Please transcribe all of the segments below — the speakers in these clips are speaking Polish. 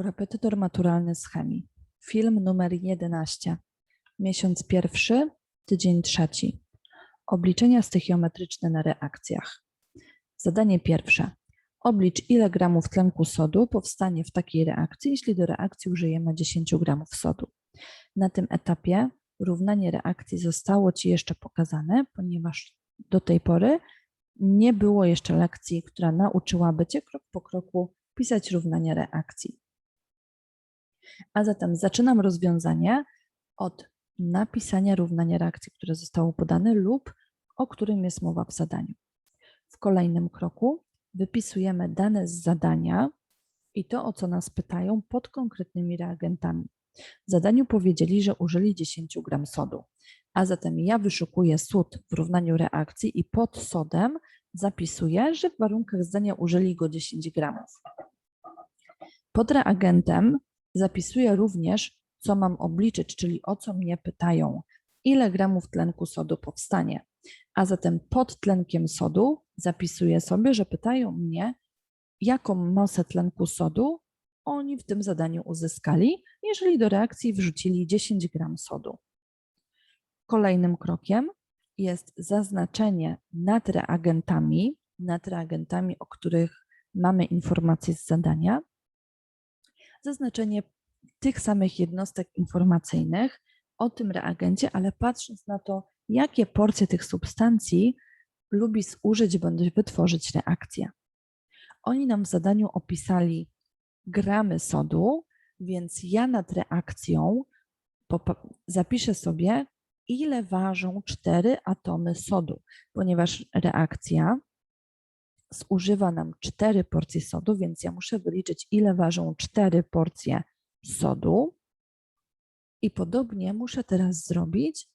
Korepetytor maturalny z chemii. Film numer 11. Miesiąc pierwszy, tydzień trzeci. Obliczenia stechiometryczne na reakcjach. Zadanie pierwsze. Oblicz ile gramów tlenku sodu powstanie w takiej reakcji, jeśli do reakcji użyjemy 10 gramów sodu. Na tym etapie równanie reakcji zostało Ci jeszcze pokazane, ponieważ do tej pory nie było jeszcze lekcji, która nauczyłaby Cię krok po kroku pisać równania reakcji. A zatem zaczynam rozwiązanie od napisania równania reakcji, które zostało podane lub o którym jest mowa w zadaniu. W kolejnym kroku wypisujemy dane z zadania i to, o co nas pytają, pod konkretnymi reagentami. W zadaniu powiedzieli, że użyli 10 gram sodu, a zatem ja wyszukuję sód w równaniu reakcji i pod sodem zapisuję, że w warunkach zdania użyli go 10 gramów. Pod reagentem zapisuję również, co mam obliczyć, czyli o co mnie pytają, ile gramów tlenku sodu powstanie. A zatem pod tlenkiem sodu zapisuję sobie, że pytają mnie, jaką masę tlenku sodu oni w tym zadaniu uzyskali, jeżeli do reakcji wrzucili 10 gram sodu. Kolejnym krokiem jest zaznaczenie nad reagentami, nad reagentami, o których mamy informacje z zadania, zaznaczenie tych samych jednostek informacyjnych o tym reagencie, ale patrząc na to, jakie porcje tych substancji lubi zużyć bądź wytworzyć reakcja. Oni nam w zadaniu opisali gramy sodu, więc ja nad reakcją zapiszę sobie, ile ważą cztery atomy sodu, ponieważ reakcja zużywa nam cztery porcje sodu, więc ja muszę wyliczyć, ile ważą cztery porcje sodu. I podobnie muszę teraz zrobić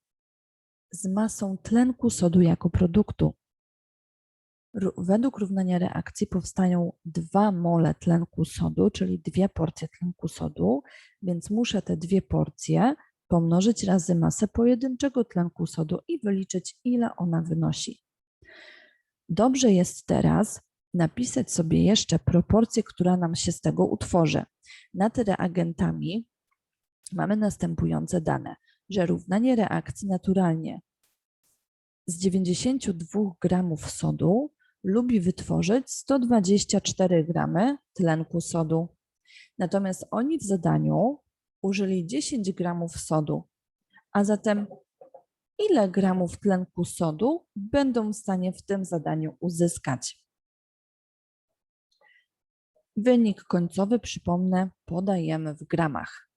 z masą tlenku sodu jako produktu. Według równania reakcji powstają dwa mole tlenku sodu, czyli dwie porcje tlenku sodu, więc muszę te dwie porcje pomnożyć razy masę pojedynczego tlenku sodu i wyliczyć, ile ona wynosi. Dobrze jest teraz napisać sobie jeszcze proporcję, która nam się z tego utworzy. Nad reagentami mamy następujące dane, że równanie reakcji naturalnie z 92 gramów sodu lubi wytworzyć 124 gramy tlenku sodu. Natomiast oni w zadaniu użyli 10 gramów sodu, a zatem ile gramów tlenku sodu będą w stanie w tym zadaniu uzyskać. Wynik końcowy, przypomnę, podajemy w gramach.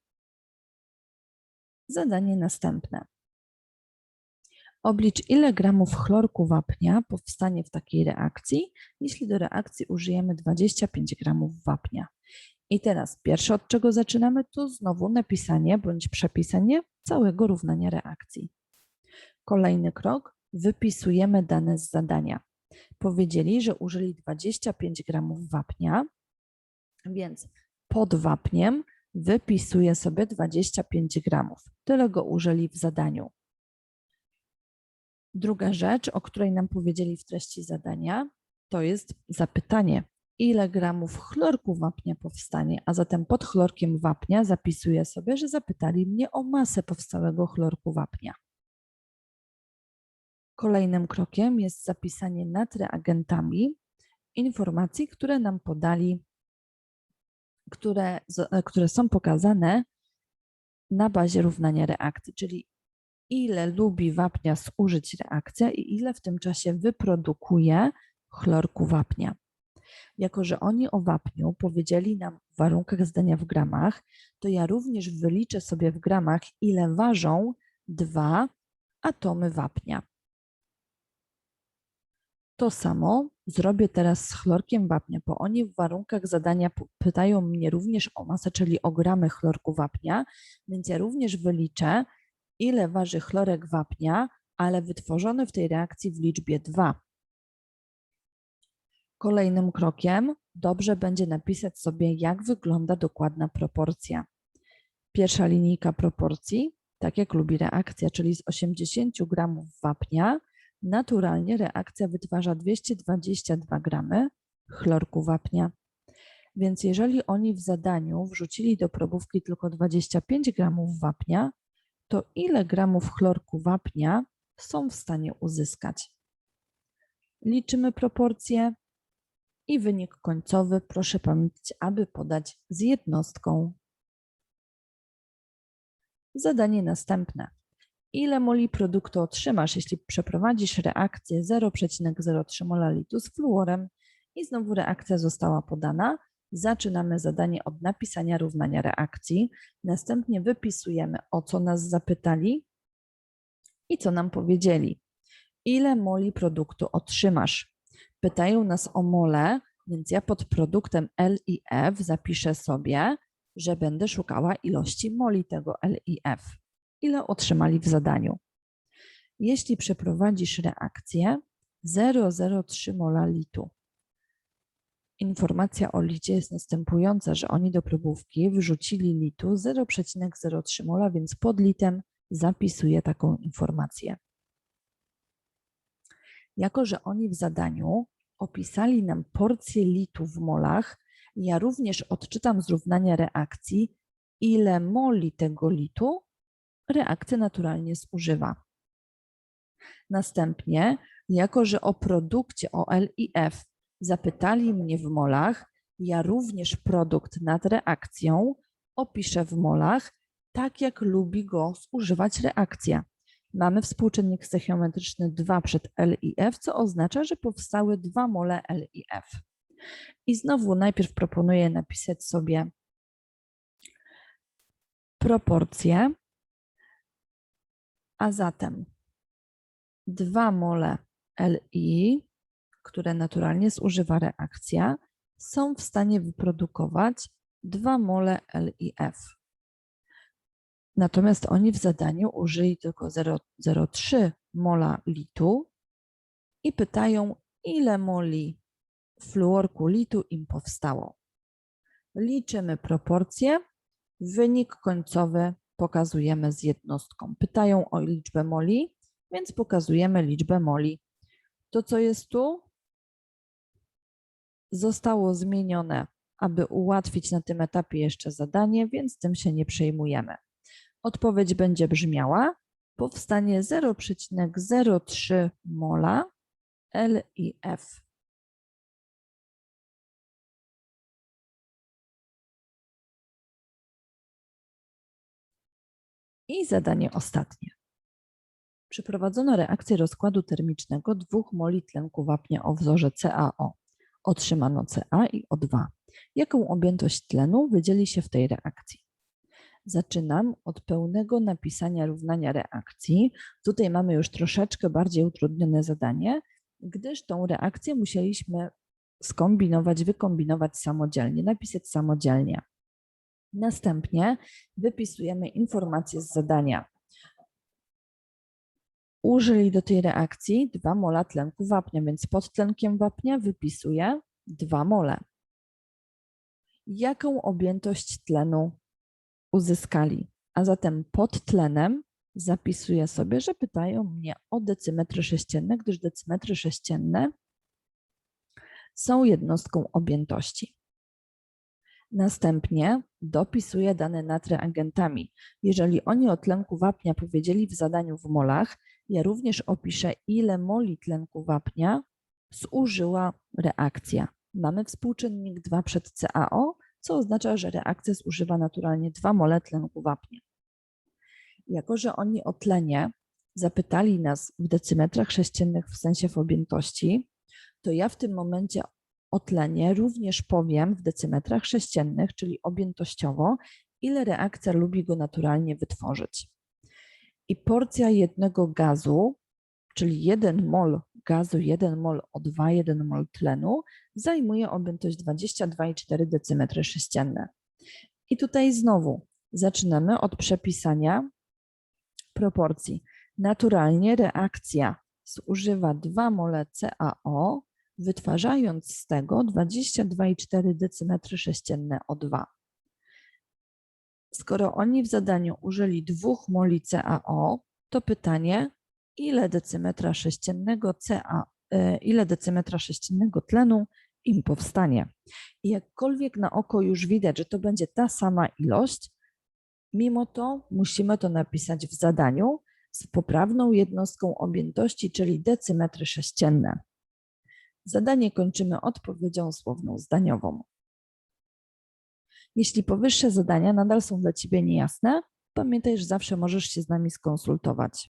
Zadanie następne. Oblicz ile gramów chlorku wapnia powstanie w takiej reakcji, jeśli do reakcji użyjemy 25 gramów wapnia. I teraz pierwsze od czego zaczynamy to znowu napisanie bądź przepisanie całego równania reakcji. Kolejny krok, wypisujemy dane z zadania. Powiedzieli, że użyli 25 gramów wapnia, więc pod wapniem wypisuję sobie 25 gramów. Tyle go użyli w zadaniu. Druga rzecz, o której nam powiedzieli w treści zadania, to jest zapytanie, ile gramów chlorku wapnia powstanie, a zatem pod chlorkiem wapnia zapisuję sobie, że zapytali mnie o masę powstałego chlorku wapnia. Kolejnym krokiem jest zapisanie nad reagentami informacji, które nam podali, które, które są pokazane na bazie równania reakcji, czyli ile lubi wapnia zużyć reakcja i ile w tym czasie wyprodukuje chlorku wapnia. Jako, że oni o wapniu powiedzieli nam w warunkach zdania w gramach, to ja również wyliczę sobie w gramach, ile ważą dwa atomy wapnia. To samo zrobię teraz z chlorkiem wapnia, bo oni w warunkach zadania pytają mnie również o masę, czyli o gramy chlorku wapnia, więc ja również wyliczę, ile waży chlorek wapnia, ale wytworzony w tej reakcji w liczbie 2. Kolejnym krokiem dobrze będzie napisać sobie, jak wygląda dokładna proporcja. Pierwsza linijka proporcji, tak jak lubi reakcja, czyli z 80 gramów wapnia, naturalnie reakcja wytwarza 222 gramy chlorku wapnia. Więc jeżeli oni w zadaniu wrzucili do probówki tylko 25 gramów wapnia, to ile gramów chlorku wapnia są w stanie uzyskać? Liczymy proporcje i wynik końcowy proszę pamiętać, aby podać z jednostką. Zadanie następne. Ile moli produktu otrzymasz, jeśli przeprowadzisz reakcję 0,03 mola litu z fluorem i znowu reakcja została podana? Zaczynamy zadanie od napisania równania reakcji. Następnie wypisujemy, o co nas zapytali i co nam powiedzieli. Ile moli produktu otrzymasz? Pytają nas o mole, więc ja pod produktem L i F zapiszę sobie, że będę szukała ilości moli tego L i F. Ile otrzymali w zadaniu? Jeśli przeprowadzisz reakcję 0,03 mola litu, Informacja o licie jest następująca, że oni do probówki wrzucili litu 0,03 mola, więc pod litem zapisuję taką informację. Jako, że oni w zadaniu opisali nam porcję litu w molach, ja również odczytam z równania reakcji, ile moli tego litu reakcja naturalnie zużywa. Następnie, jako że o produkcie OL i F zapytali mnie w molach, ja również produkt nad reakcją opiszę w molach, tak jak lubi go zużywać reakcja. Mamy współczynnik stoichiometryczny 2 przed L i F, co oznacza, że powstały dwa mole L i F. I znowu najpierw proponuję napisać sobie proporcje, a zatem 2 mole Li które naturalnie zużywa reakcja, są w stanie wyprodukować 2 mole LiF. Natomiast oni w zadaniu użyli tylko 0,03 mola litu i pytają, ile moli fluorku litu im powstało. Liczymy proporcje, wynik końcowy pokazujemy z jednostką. Pytają o liczbę moli, więc pokazujemy liczbę moli. To, co jest tu, zostało zmienione, aby ułatwić na tym etapie jeszcze zadanie, więc tym się nie przejmujemy. Odpowiedź będzie brzmiała: powstanie 0,03 mola LiF. I zadanie ostatnie. Przeprowadzono reakcję rozkładu termicznego dwóch moli tlenku wapnia o wzorze CaO otrzymano Ca i O2. Jaką objętość tlenu wydzieli się w tej reakcji? Zaczynam od pełnego napisania równania reakcji. Tutaj mamy już troszeczkę bardziej utrudnione zadanie, gdyż tą reakcję musieliśmy skombinować, wykombinować samodzielnie, napisać samodzielnie. Następnie wypisujemy informacje z zadania użyli do tej reakcji 2 mola tlenku wapnia, więc pod tlenkiem wapnia wypisuję 2 mole. Jaką objętość tlenu uzyskali? A zatem pod tlenem zapisuję sobie, że pytają mnie o decymetry sześcienne, gdyż decymetry sześcienne są jednostką objętości. Następnie dopisuję dane nad reagentami. Jeżeli oni o tlenku wapnia powiedzieli w zadaniu w molach, ja również opiszę, ile moli tlenku wapnia zużyła reakcja. Mamy współczynnik 2 przed CaO, co oznacza, że reakcja zużywa naturalnie 2 mole tlenku wapnia. Jako, że oni o tlenie zapytali nas w decymetrach sześciennych w sensie w objętości, to ja w tym momencie o tlenie również powiem w decymetrach sześciennych, czyli objętościowo, ile reakcja lubi go naturalnie wytworzyć. I porcja jednego gazu, czyli 1 mol gazu, 1 mol O2, 1 mol tlenu, zajmuje objętość 22,4 decymetry sześcienne. I tutaj znowu zaczynamy od przepisania proporcji. Naturalnie reakcja zużywa 2 mole CaO wytwarzając z tego 22,4 decymetry sześcienne O2. Skoro oni w zadaniu użyli dwóch moli CaO, to pytanie, ile decymetra sześciennego Ca, e, ile decymetra sześciennego tlenu im powstanie. I jakkolwiek na oko już widać, że to będzie ta sama ilość, mimo to musimy to napisać w zadaniu z poprawną jednostką objętości, czyli decymetry sześcienne. Zadanie kończymy odpowiedzią słowną zdaniową. Jeśli powyższe zadania nadal są dla Ciebie niejasne, pamiętaj, że zawsze możesz się z nami skonsultować.